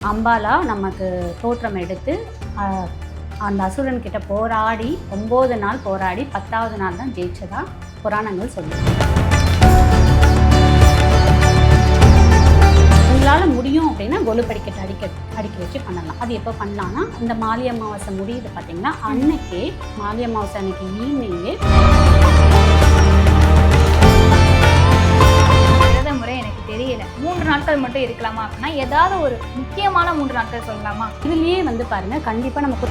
அம்பாலா நமக்கு தோற்றம் எடுத்து அந்த அசுரன் கிட்ட போராடி ஒம்பது நாள் போராடி பத்தாவது நாள் தான் ஜெயிச்சதா புராணங்கள் சொல்லுது. உங்களால் முடியும் அப்படின்னா கொலு படிக்கட்டு அடிக்க அடிக்க வச்சு பண்ணலாம். அது எப்போ பண்ணலாம்னா இந்த மாலி அமாவாசை முடியுது பார்த்தீங்கன்னா அன்னைக்கே மாலி அமாவாசை அன்னைக்கு ஈவினிங்கே தெரியல. மூன்று நாட்கள் மட்டும் இருக்கலாமா அப்படின்னா ஏதாவது ஒரு முக்கியமான மூன்று நாட்கள் சொல்லலாமா? இதுலயே வந்து பாருங்க கண்டிப்பாக நமக்கு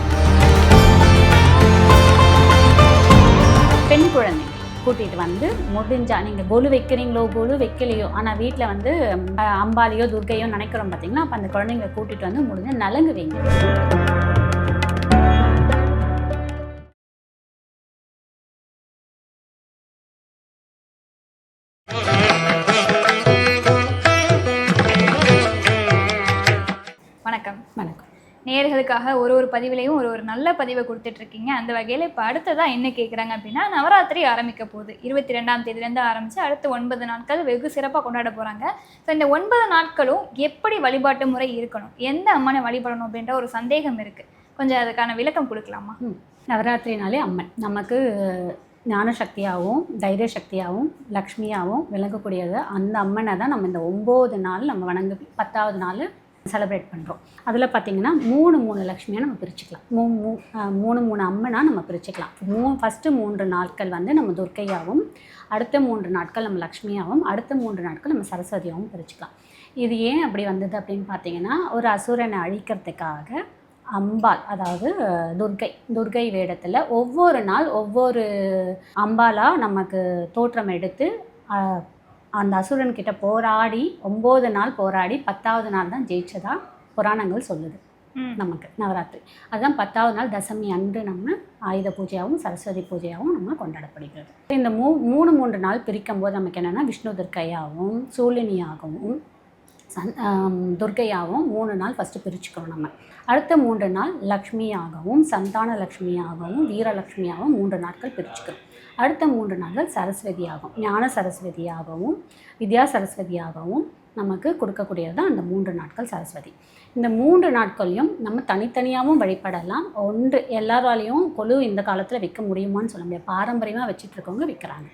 பெண் குழந்தை கூட்டிட்டு வந்து முடிஞ்சா நீங்க கொலு வைக்கிறீங்களோ கொலு வைக்கலையோ ஆனா வீட்டில் வந்து அஹ், அம்பாலையோ துர்க்கையோ நினைக்கிறோம் பார்த்தீங்கன்னா அப்ப அந்த குழந்தைங்களை கூட்டிட்டு வந்து முடிஞ்ச நலங்கு வைங்க. நேர்களுக்காக ஒரு ஒரு பதிவிலையும் ஒரு ஒரு நல்ல பதிவை கொடுத்துட்டு இருக்கீங்க அந்த வகையில் இப்போ அடுத்ததாக என்ன கேட்குறாங்க அப்படின்னா நவராத்திரி ஆரம்பிக்க போகுது. இருபத்தி ரெண்டாம் தேதியிலேருந்து ஆரம்பித்து அடுத்து ஒன்பது நாட்கள் வெகு சிறப்பாக கொண்டாட போகிறாங்க ஸோ இந்த ஒன்பது நாட்களும் எப்படி வழிபாட்டு முறை இருக்கணும்? எந்த அம்மனை வழிபடணும் அப்படின்ற ஒரு சந்தேகம் இருக்குது கொஞ்சம் அதுக்கான விளக்கம் கொடுக்கலாமா? நவராத்திரினாலே அம்மன். நமக்கு ஞான சக்தியாகவும் தைரிய சக்தியாகவும் லக்ஷ்மியாகவும் விளங்கக்கூடியது அந்த அம்மனை தான் நம்ம இந்த ஒம்பது நாள் நம்ம வணங்கு பத்தாவது நாள் செலிப்ரேட் பண்ணுறோம் அதில் பார்த்தீங்கன்னா மூணு மூணு லக்ஷ்மியாக நம்ம பிரிச்சுக்கலாம். மூ மூ மூணு மூணு அம்மனாக நம்ம பிரிச்சுக்கலாம். மூ ஃபஸ்ட்டு மூன்று நாட்கள் வந்து நம்ம துர்க்கையாகவும் அடுத்த மூன்று நாட்கள் நம்ம லக்ஷ்மியாகவும் அடுத்த மூன்று நாட்கள் நம்ம சரஸ்வதியாகவும் பிரிச்சுக்கலாம். இது ஏன் அப்படி வந்தது அப்படின்னு பார்த்தீங்கன்னா ஒரு அசுரனை அழிக்கிறதுக்காக அம்பாள் அதாவது துர்கை துர்க்கை துர்க்கை வேடத்தில் ஒவ்வொரு நாள் ஒவ்வொரு அம்பாலாக நமக்கு தோற்றம் எடுத்து அந்த அசுரன் கிட்ட போராடி ஒம்பது நாள் போராடி பத்தாவது நாள் தான் ஜெயிச்சதா புராணங்கள் சொல்லுது. நமக்கு நவராத்திரி. அதுதான் பத்தாவது நாள் தசமி அன்று நம்ம ஆயுத பூஜையாகவும் சரஸ்வதி பூஜையாகவும் நம்ம கொண்டாடப்படுகிறது. இந்த மூ மூணு மூன்று நாள் பிரிக்கும் போது நமக்கு என்னென்னா விஷ்ணு துர்க்கையாகவும் சூலினியாகவும் சந் துர்கையாகவும் துர்க்கையாகவும் மூணு நாள் ஃபஸ்ட்டு பிரிச்சுக்கிறோம் நம்ம. அடுத்த மூன்று நாள் லக்ஷ்மியாகவும் சந்தான லக்ஷ்மியாகவும் வீரலக்ஷ்மியாகவும் மூன்று நாட்கள் பிரிச்சுக்கிறோம் அடுத்த மூன்று நாட்கள் சரஸ்வதியாகவும் ஞான சரஸ்வதியாகவும் வித்யா சரஸ்வதியாகவும் நமக்கு கொடுக்கக்கூடியது தான் அந்த மூன்று நாட்கள் சரஸ்வதி. இந்த மூன்று நாட்களையும் நம்ம தனித்தனியாகவும் வழிபடலாம். ஒன்று எல்லாராலையும் கொலு இந்த காலத்தில் வைக்க முடியுமான்னு சொல்ல முடியாது. பாரம்பரியமாக வச்சுட்டு இருக்கவங்க வைக்கிறாங்க.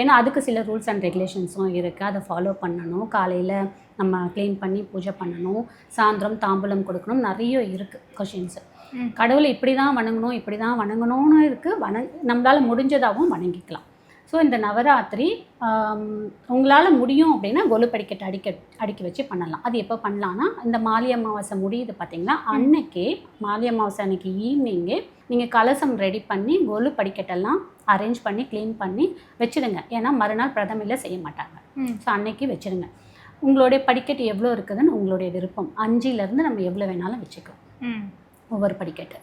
ஏன்னா அதுக்கு சில ரூல்ஸ் அண்ட் ரெகுலேஷன்ஸும் இருக்குது அதை ஃபாலோ பண்ணணும். காலையில் நம்ம க்ளீன் பண்ணி பூஜை பண்ணணும். சாயந்தரம் தாம்பூலம் கொடுக்கணும். நிறைய இருக்குது கொஷின்ஸு. கடவுளை இப்படி தான் வணங்கணும் இப்படி தான் வணங்கணும்னு இருக்குது வணங் நம்மளால் முடிஞ்சதாகவும் வணங்கிக்கலாம். ஸோ இந்த நவராத்திரி உங்களால் முடியும் அப்படின்னா கொலு படிக்கட்டு அடிக்க அடிக்க வச்சு பண்ணலாம். அது எப்போ பண்ணலான்னா இந்த மாலி அமாவாசை முடியுது பார்த்தீங்களா அன்னைக்கே மாலி அமாவாசை அன்னைக்கு ஈவினிங்கே நீங்கள் கலசம் ரெடி பண்ணி கொலு படிக்கட்டெல்லாம் அரேஞ்ச் பண்ணி க்ளீன் பண்ணி வச்சிடுங்க. ஏன்னா மறுநாள் பிரதமையில் செய்ய மாட்டாங்க. ஸோ அன்னைக்கு வச்சிடுங்க. உங்களுடைய படிக்கட்டு எவ்வளோ இருக்குதுன்னு உங்களுடைய விருப்பம். அஞ்சுலேருந்து நம்ம எவ்வளோ வேணாலும் வச்சுக்கலாம். ம். ஒவ்வொரு படிக்கட்டு.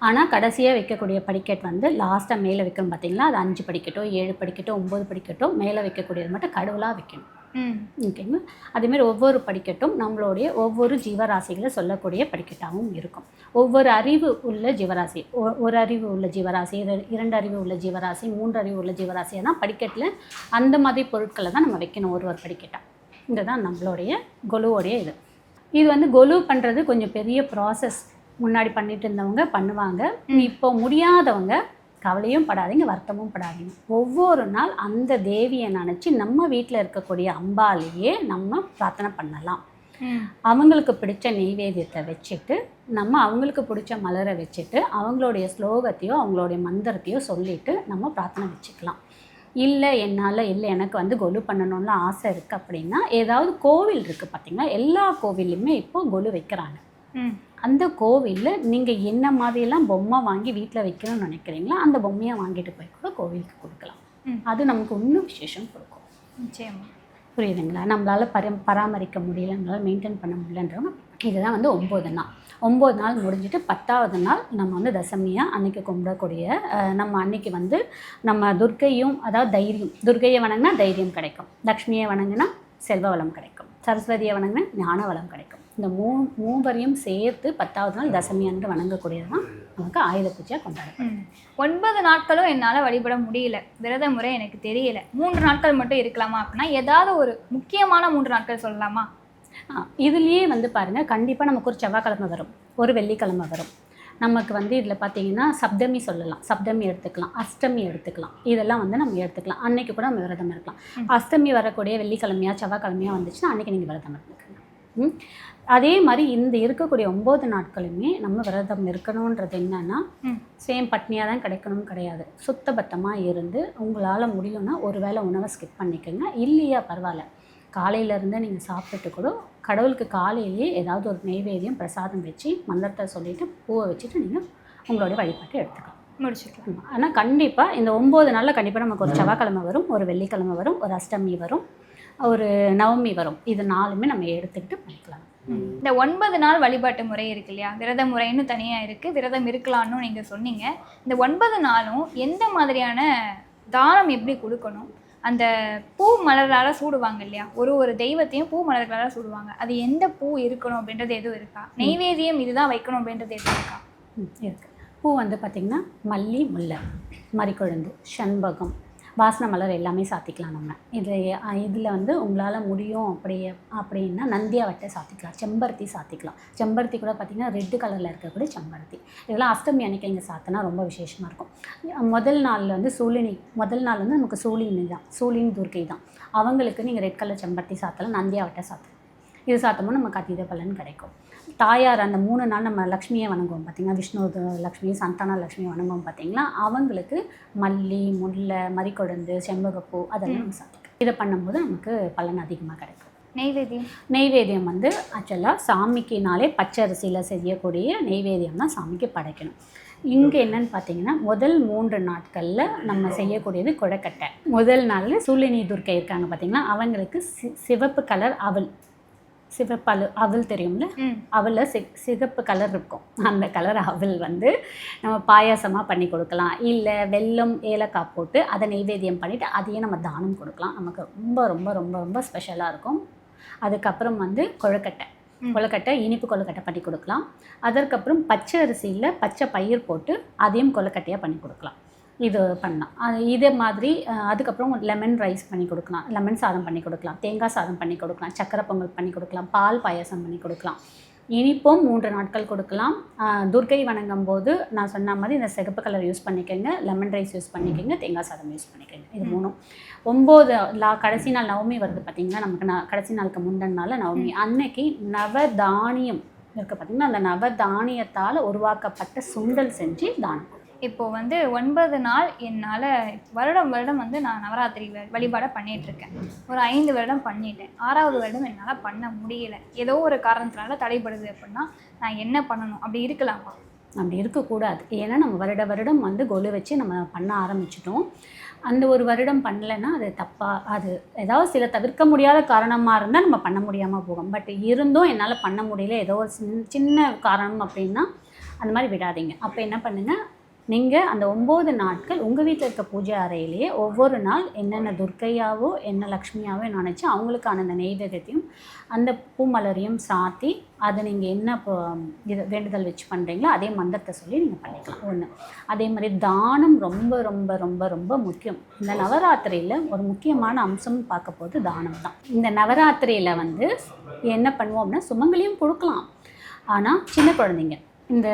ஆனால் கடைசியாக வைக்கக்கூடிய படிக்கட் வந்து லாஸ்ட்டாக மேலே வைக்கணும் பார்த்தீங்களா அது அஞ்சு படிக்கட்டோ ஏழு படிக்கட்டோ ஒம்பது படிக்கட்டோ மேலே வைக்கக்கூடியது மட்டும் கடவுளாக வைக்கணும். ஓகேங்களா அதேமாதிரி ஒவ்வொரு படிக்கட்டும் நம்மளுடைய ஒவ்வொரு ஜீவராசிகளை சொல்லக்கூடிய படிக்கட்டாகவும் இருக்கும். ஒவ்வொரு அறிவு உள்ள ஜீவராசி ஒ- ஒரு அறிவு உள்ள ஜீவராசி இர- இரண்டு அறிவு உள்ள ஜீவராசி மூன்று அறிவு உள்ள ஜீவராசியை தான் படிக்கட்டில் அந்த மாதிரி பொருட்களை தான் நம்ம வைக்கணும் ஒரு ஒரு படிக்கட்டாக இதுதான் நம்மளுடைய கொலுவோடைய இது. இது வந்து கொலு பண்ணுறது கொஞ்சம் பெரிய ப்ராசஸ் முன்னாடி பண்ணிட்டு இருந்தவங்க பண்ணுவாங்க. இப்போ முடியாதவங்க கவலையும் படாதீங்க வருத்தமும் படாதீங்க. ஒவ்வொரு நாள் அந்த தேவியை நினச்சி நம்ம வீட்டில் இருக்கக்கூடிய அம்பாலேயே நம்ம பிரார்த்தனை பண்ணலாம். அவங்களுக்கு பிடிச்ச நெய்வேத்தியத்தை வச்சுட்டு நம்ம அவங்களுக்கு பிடிச்ச மலரை வச்சுட்டு அவங்களுடைய ஸ்லோகத்தையோ அவங்களுடைய மந்திரத்தையோ சொல்லிட்டு நம்ம பிரார்த்தனை வச்சுக்கலாம். இல்லை என்னால் இல்லை எனக்கு வந்து கொலு பண்ணணும்னு ஆசை இருக்குது அப்படின்னா ஏதாவது கோவில் இருக்குது பார்த்தீங்கன்னா எல்லா கோவில்லையுமே இப்போ கொலு வைக்கிறாங்க. அந்த கோவிலில் நீங்கள் என்ன மாதிரியெல்லாம் பொம்மை வாங்கி வீட்டில் வைக்கணும்னு நினைக்கிறீங்களோ அந்த பொம்மையை வாங்கிட்டு போய் கூட கோவிலுக்கு கொடுக்கலாம். அது நமக்கு இன்னும் விசேஷம் கொடுக்கும். நிச்சயமா. புரியுதுங்களா? நம்மளால் பரி பராமரிக்க முடியல நம்மளால் மெயின்டைன் பண்ண முடியலன்றவங்க இதுதான் வந்து ஒம்பது நாள். ஒம்பது நாள் முடிஞ்சிட்டு பத்தாவது நாள் நம்ம வந்து தசமியாக அன்னைக்கு கும்பிடக்கூடிய நம்ம அன்னைக்கு வந்து நம்ம துர்க்கையும் அதாவது தைரியம் துர்க்கையை வணங்கினா தைரியம் கிடைக்கும். லக்ஷ்மியை வணங்கினா செல்வ வளம் கிடைக்கும். சரஸ்வதியை வணங்கினா ஞான வளம் கிடைக்கும். இந்த மூ மூவரையும் சேர்த்து பத்தாவது நாள் தசமி அன்று வணங்கக்கூடியது தான் நமக்கு ஆயுத பூஜையாக கொண்டாடும் ம். ஒன்பது நாட்களும் என்னால் வழிபட முடியல. விரத முறை எனக்கு தெரியல. மூன்று நாட்கள் மட்டும் இருக்கலாமா அப்படின்னா ஏதாவது ஒரு முக்கியமான மூன்று நாட்கள் சொல்லலாமா? இதுலயே வந்து பாருங்கள் கண்டிப்பாக நமக்கு ஒரு செவ்வாய்க்கிழமை வரும். ஒரு வெள்ளிக்கிழமை வரும். நமக்கு வந்து இதில் பார்த்தீங்கன்னா சப்தமி சொல்லலாம். சப்தமி எடுத்துக்கலாம். அஷ்டமி எடுத்துக்கலாம். இதெல்லாம் வந்து நம்ம எடுத்துக்கலாம். அன்னைக்கு கூட நம்ம விரதம் இருக்கலாம். அஷ்டமி வரக்கூடிய வெள்ளிக்கிழமையா செவ்வாய்க்கிழமையா வந்துச்சுன்னா அன்னைக்கு நீங்கள் விரதம் இருந்துக்கணும் ம் அதே மாதிரி இந்த இருக்கக்கூடிய ஒம்பது நாட்களுமே நம்ம விரதம் இருக்கணுன்றது என்னன்னா. சேம் பட்னியாக தான் கிடைக்கணும்னு கிடையாது. சுத்தபத்தமாக இருந்து உங்களால் முடியும்னா ஒரு வேளை உணவை ஸ்கிப் பண்ணிக்கோங்க. இல்லையா பரவாயில்ல. காலையிலேருந்து நீங்கள் சாப்பிட்டுட்டு கூட கடவுளுக்கு காலையிலேயே ஏதாவது ஒரு நெய்வேத்தியம் பிரசாதம் வச்சு மந்திரத்தை சொல்லிவிட்டு பூவை வச்சுட்டு நீங்கள் உங்களுடைய வழிபாட்டை எடுத்துக்கலாம். முடிச்சுக்கலாம். ஆனால் கண்டிப்பாக இந்த ஒம்பது நாளில் கண்டிப்பாக நமக்கு ஒரு செவ்வாய்க்கிழமை வரும் ஒரு வெள்ளிக்கிழமை வரும் ஒரு அஷ்டமி வரும். ஒரு நவமி வரும். இது நாலுமே நம்ம எடுத்துக்கிட்டு பண்ணிக்கலாம் இந்த ஒன்பது நாள் வழிபாட்டு முறை இருக்கு இல்லையா? விரத முறைன்னு தனியாக இருக்குது விரதம் இருக்கலாம்னு நீங்கள் சொன்னீங்க. இந்த ஒன்பது நாளும் எந்த மாதிரியான தானம் எப்படி கொடுக்கணும்? அந்த பூ மலர்களால் சூடுவாங்க இல்லையா? ஒரு ஒரு தெய்வத்தையும் பூ மலர்களால் சூடுவாங்க. அது எந்த பூ இருக்கணும் அப்படின்றது எதுவும் இருக்கா? நெய்வேத்தியம் இதுதான் வைக்கணும் அப்படின்றது எதுவும் இருக்கா? ம், இருக்கு. பூ வந்து பார்த்திங்கன்னா மல்லி முல்லை மறிக்குழந்து செண்பகம் வாசனை மலர் எல்லாமே சாத்திக்கலாம் நம்ம. இது இதில் வந்து உங்களால் முடியும் அப்படி அப்படின்னா நந்தியாவட்டை சாத்திக்கலாம் செம்பருத்தி சாத்திக்கலாம். செம்பருத்தி கூட பார்த்திங்கன்னா ரெட்டு கலரில் இருக்கக்கூடிய செம்பருத்தி. இதெல்லாம் அஷ்டமி அன்னைக்கு இங்கே சாத்தினா ரொம்ப விசேஷமாக இருக்கும். முதல் நாளில் வந்து சூழினி முதல் நாள் வந்து நமக்கு சூழினி தான் சூழின் துர்க்கை தான் அவங்களுக்கு நீங்கள் ரெட் கலர் செம்பருத்தி சாத்தலாம் நந்தியாவட்டை சாத்தலாம். இது சாத்தமும் நமக்கு அதீத பலன் கிடைக்கும். தாயார் அந்த மூணு நாள் நம்ம லக்ஷ்மியை வணங்குவோம் பார்த்தீங்கன்னா விஷ்ணு லக்ஷ்மி சந்தான லக்ஷ்மியை வணங்குவோம் பார்த்தீங்களா அவங்களுக்கு மல்லி முல்லை மறிக்கொழுந்து செம்பகப்பூ அதெல்லாம் நம்ம சாத்திக்கலாம் இதை பண்ணும்போது நமக்கு பலன் அதிகமாக கிடைக்கும். நெய்வேத்தியம். நெய்வேத்தியம் வந்து ஆக்சுவலாக சாமிக்குனாலே பச்சை அரிசியில் செய்யக்கூடிய நெய்வேத்தியம் தான் சாமிக்கு படைக்கணும். இங்கே என்னன்னு பார்த்தீங்கன்னா முதல் மூன்று நாட்களில் நம்ம செய்யக்கூடியது குழக்கட்டை. முதல் நாளில் சூழினி துர்க்கை இருக்காங்க பார்த்தீங்களா அவங்களுக்கு சி சிவப்பு கலர் அவல். சிவப்பு அலு அவல் தெரியும்ல? அவலில் சி சிகப்பு கலர் இருக்கும். அந்த கலர் அவல் வந்து நம்ம பாயாசமாக பண்ணி கொடுக்கலாம். இல்லை வெல்லம் ஏலக்காய் போட்டு அதை நெய்வேத்தியம் பண்ணிவிட்டு அதையே நம்ம தானம் கொடுக்கலாம். நமக்கு ரொம்ப ரொம்ப ரொம்ப ரொம்ப ஸ்பெஷலாக இருக்கும். அதுக்கப்புறம் வந்து கொழுக்கட்டை. கொழுக்கட்டை இனிப்பு கொழுக்கட்டை பண்ணி கொடுக்கலாம். அதற்கப்புறம் பச்சை அரிசியில் பச்சை பயிர் போட்டு அதையும் கொழுக்கட்டையாக பண்ணி கொடுக்கலாம். இது பண்ணலாம். அது இதே மாதிரி அதுக்கப்புறம் லெமன் ரைஸ் பண்ணி கொடுக்கலாம். லெமன் சாதம் பண்ணி கொடுக்கலாம். தேங்காய் சாதம் பண்ணி கொடுக்கலாம். சக்கரை பொங்கல் பண்ணி கொடுக்கலாம். பால் பாயாசம் பண்ணி கொடுக்கலாம். இனிப்பும் மூன்று நாட்கள் கொடுக்கலாம். அஹ், துர்க்கை வணங்கும் போது நான் சொன்ன மாதிரி இந்த சிகப்பு கலர் யூஸ் பண்ணிக்கோங்க. லெமன் ரைஸ் யூஸ் பண்ணிக்கோங்க. தேங்காய் சாதம் யூஸ் பண்ணிக்கோங்க. இது. மூணும். ஒம்பது லா கடைசி நாள் நவமி வருது பார்த்தீங்களா? நமக்கு நான் கடைசி நாளுக்கு முந்தின நாள் நவமி. அன்னைக்கு நவதானியம் இருக்கு பார்த்தீங்கன்னா அந்த நவதானியத்தால் உருவாக்கப்பட்ட சுண்டல் செஞ்சு தானம். இப்போ வந்து ஒன்பது நாள் என்னால் வருடம் வருடம் வந்து நான் நவராத்திரி வழிபாடை பண்ணிட்டு இருக்கேன் ஒரு ஐந்து வருடம் பண்ணிட்டேன். ஆறாவது வருடம் என்னால் பண்ண முடியல. ஏதோ ஒரு காரணத்தினால தடைபடுது அப்படின்னா நான் என்ன பண்ணணும்? அப்படி இருக்கலாமா? அப்படி இருக்கக்கூடாது. ஏன்னா நம்ம வருட வருடம் வந்து கொலு வச்சு நம்ம பண்ண ஆரம்பிச்சிட்டோம். அந்த ஒரு வருடம் பண்ணலைன்னா அது தப்பாக அது ஏதாவது சில தவிர்க்க முடியாத காரணமாக இருந்தால் நம்ம பண்ண முடியாமல் போகும். பட் இருந்தும் என்னால் பண்ண முடியல. ஏதோ ஒரு சின்ன சின்ன காரணம் அப்படின்னா அந்த மாதிரி விடாதீங்க. அப்போ என்ன பண்ணுங்கள் நீங்கள் அந்த ஒம்பது நாட்கள் உங்கள் வீட்டில் இருக்க பூஜை அறையிலேயே ஒவ்வொரு நாள் என்னென்ன துர்க்கையாவோ என்ன லக்ஷ்மியாவோ நினச்சி அவங்களுக்கான அந்த நெய்வேத்தியத்தையும் அந்த பூமலரையும் சாத்தி அதை நீங்கள் என்ன இப்போ இது வேண்டுதல் வச்சு பண்ணுறீங்களோ அதே மந்திரத்தை சொல்லி நீங்கள் பண்ணிக்கலாம். ஒன்று அதே மாதிரி தானம் ரொம்ப ரொம்ப ரொம்ப ரொம்ப முக்கியம். இந்த நவராத்திரியில் ஒரு முக்கியமான அம்சம்னு பார்க்க போது தானம் தான். இந்த நவராத்திரியில் வந்து என்ன பண்ணுவோம் அப்படின்னா சுமங்கலியும் கொடுக்கலாம். ஆனால் சின்ன குழந்தைங்க. இந்த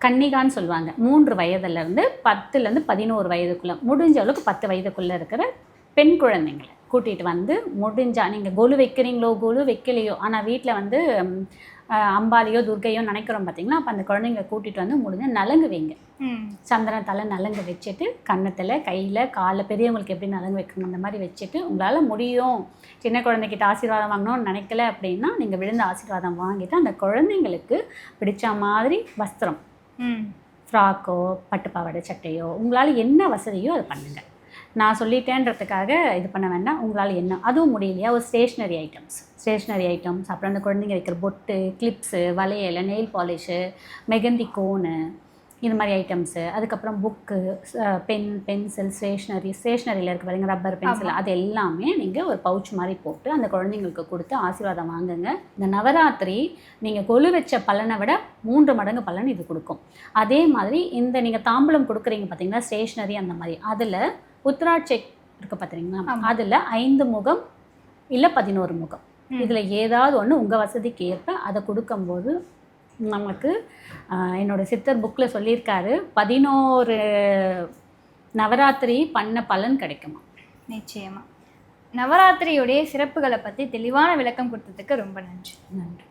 கன்னிகான்னு சொல்லுவாங்க. மூன்று வயதுலேருந்து பத்துலேருந்து பதினோரு வயதுக்குள்ளே முடிஞ்ச அளவுக்கு பத்து வயதுக்குள்ளே இருக்கிற பெண் குழந்தைங்களை கூட்டிகிட்டு வந்து முடிஞ்சா நீங்கள் கொலு வைக்கிறீங்களோ கொலு வைக்கலையோ ஆனால் வீட்டில் வந்து அம்பாலியோ துர்க்கையோ நினைக்கிறோம் பார்த்தீங்களா அப்போ அந்த குழந்தைங்களை கூட்டிகிட்டு வந்து முடிஞ்ச நலங்கு வைங்க. ம். சந்திரத்தால நலங்கு வச்சுட்டு கன்னத்தில் கையில் காலில் பெரியவங்களுக்கு எப்படி நலங்கு வைக்கணும் அந்த மாதிரி வச்சுட்டு உங்களால் முடியும். சின்ன குழந்தைகிட்ட ஆசீர்வாதம் வாங்கணும்னு நினைக்கல அப்படின்னா நீங்கள் விழுந்த ஆசீர்வாதம் வாங்கிட்டு அந்த குழந்தைங்களுக்கு பிடிச்ச மாதிரி வஸ்திரம் ஃப்ராக்கோ பட்டு பாவாடை சட்டையோ உங்களால் என்ன வசதியோ அதை பண்ணுங்கள் நான் சொல்லிட்டேன்றதுக்காக இது பண்ண வேண்டாம் உங்களால் என்ன அதுவும் முடியலையா? ஒரு ஸ்டேஷ்னரி ஐட்டம்ஸ் ஸ்டேஷ்னரி ஐட்டம்ஸ் அப்புறம் அந்த குழந்தைங்க வைக்கிற பொட்டு கிளிப்ஸு வளையல் நெயில் பாலிஷு மெகந்தி கோனு இது மாதிரி ஐட்டம்ஸு அதுக்கப்புறம் புக்கு பென் பென்சில் ஸ்டேஷ்னரி ஸ்டேஷ்னரியில் இருக்க பாருங்க ரப்பர் பென்சில் அது எல்லாமே நீங்கள் ஒரு பவுச் மாதிரி போட்டு அந்த குழந்தைங்களுக்கு கொடுத்து ஆசீர்வாதம் வாங்குங்க. இந்த நவராத்திரி நீங்கள் கொலு வச்ச பலனை விட மூன்று மடங்கு பலன் இது கொடுக்கும். அதே மாதிரி இந்த நீங்கள் தாம்பூலம் கொடுக்குறீங்க பார்த்தீங்களா ஸ்டேஷ்னரி அந்த மாதிரி. அதில் உத்ராட்சை இருக்குது பார்த்தீங்களா. அதில் ஐந்து முகம் இல்லை பதினோரு முகம். இதில் ஏதாவது ஒன்று உங்கள் வசதிக்கு ஏற்ப அதை கொடுக்கும்போது நமக்கு என்னோட சித்தர் புக்கில் சொல்லியிருக்காரு பதினோரு நவராத்திரி பண்ண பலன் கிடைக்குமா? நிச்சயமா. நவராத்திரியுடைய சிறப்புகளை பற்றி தெளிவான விளக்கம் கொடுத்ததுக்கு ரொம்ப நன்றி. நன்றி.